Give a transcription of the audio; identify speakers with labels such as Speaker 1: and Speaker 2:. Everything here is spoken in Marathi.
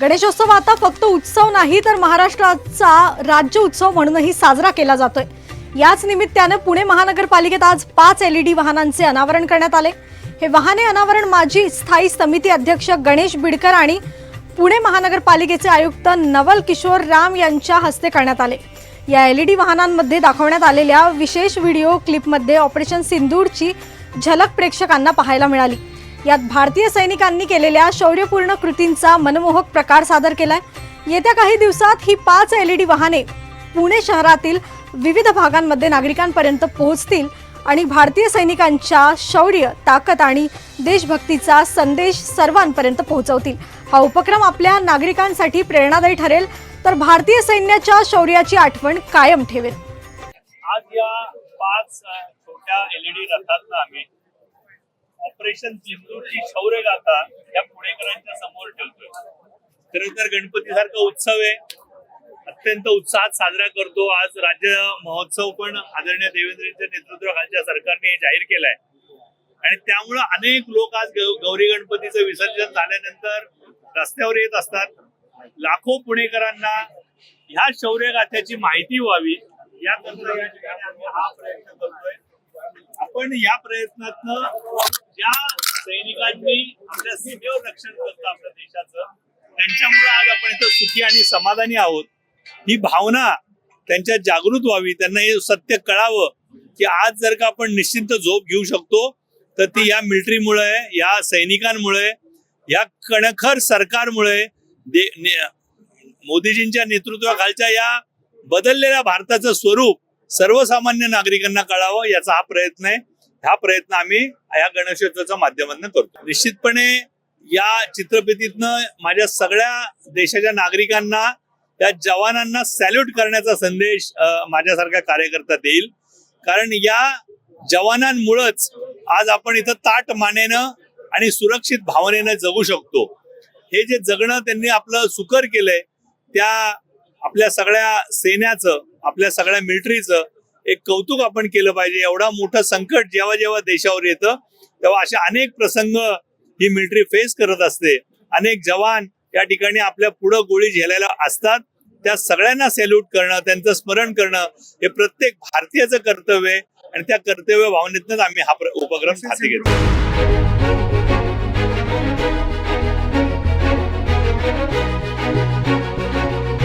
Speaker 1: गणेशोत्सव आता फक्त उत्सव नाही तर महाराष्ट्राचा राज्य उत्सव म्हणूनही साजरा केला जातोय. याच निमित्तानं पुणे महानगरपालिकेत आज पाच एलईडी वाहनांचे अनावरण करण्यात आले. हे वाहने अनावरण माजी स्थायी समिती अध्यक्ष गणेश बिडकर आणि पुणे महानगरपालिकेचे आयुक्त नवल किशोर राम यांच्या हस्ते करण्यात आले. या एलईडी वाहनांमध्ये दाखवण्यात आलेल्या विशेष व्हिडिओ क्लिपमध्ये ऑपरेशन सिंदूरची झलक प्रेक्षकांना पाहायला मिळाली. यात भारतीय सैनिकांनी केलेल्या शौर्यपूर्ण कृतींचा मनमोहक प्रकार सादर केलाय. येत्या काही दिवसात ही पाच एलईडी वाहने पुणे शहरातील विविध भागांमध्ये नागरिकांपर्यंत पोहोचतील आणि भारतीय सैनिकांच्या शौर्य ताकद आणि देशभक्तीचा संदेश सर्वांपर्यंत पोहोचवतील. हा उपक्रम आपल्या नागरिकांसाठी प्रेरणादायी ठरेल तर भारतीय सैन्याच्या शौर्याची आठवण कायम ठेवेल.
Speaker 2: आज या पाच छोट्या एलईडी रथांना आम्ही ऑपरेशन सिंधूची शौर्य गाथा या पुणेकरांच्या समोर ठेवतोय. खर तर गणपती सारखा उत्सव आहे. अत्यंत उत्साहात साजरा करतो. आज राज्य महोत्सव पण आदरणीय देवेंद्रच्या नेतृत्वाखालच्या सरकारने जाहीर केलाय. आणि त्यामुळं अनेक लोक आज गौरी गणपतीचं विसर्जन झाल्यानंतर रस्त्यावर येत असतात. लाखो पुणेकरांना ह्या शौर्यगाथ्याची माहिती व्हावी याकरता या ठिकाणी आम्ही हा प्रयत्न करतोय. आपण या प्रयत्नातनं ज्या सैनिकांनी आपल्या सीमेवर रक्षण करतं आपल्या देशाचं त्यांच्यामुळे आज आपण इथं सुखी आणि समाधानी आहोत. ही भावना त्यांच्या जागृत व्हावी त्यांना हे सत्य कळावं की आज जर का आपण निश्चिंत झोप घेऊ शकतो तर ती या मिलिटरीमुळे या सैनिकांमुळे या कणखर सरकारमुळे ने- मोदीजींच्या नेतृत्वाखालच्या या बदललेल्या भारताचं स्वरूप सर्वसामान्य नागरिकांना कळावं याचा हा प्रयत्न आहे. हा प्रयत्न आम्ही या गणेशोत्सवाच्या माध्यमातून करतो. निश्चितपणे या चित्रफितीतनं माझ्या सगळ्या देशाच्या नागरिकांना त्या जवानांना सॅल्यूट करण्याचा संदेश माझ्यासारख्या कार्यकर्ता देईल कारण या जवानांमुळंच आज आपण इथं ताट मानेनं आणि सुरक्षित भावनेनं जगू शकतो. हे जे जगणं त्यांनी आपलं सुकर केलंय त्या आपल्या सगळ्या सैन्याचं आपल्या सगळ्या मिलिटरीचं एक कौतुक आपण केलं पाहिजे. एवढा मोठं संकट जेव्हा जेव्हा देशावर येतं तेव्हा असे अनेक प्रसंग ही मिलिटरी फेस करत असते. अनेक जवान या ठिकाणी आपल्या पुढं गोळी झेलायला असतात. त्या सगळ्यांना सॅल्यूट करणं त्यांचं स्मरण करणं हे प्रत्येक भारतीयाचं कर्तव्य आहे. आणि त्या कर्तव्य भावनेतनच आम्ही हा उपक्रम हाती घेतो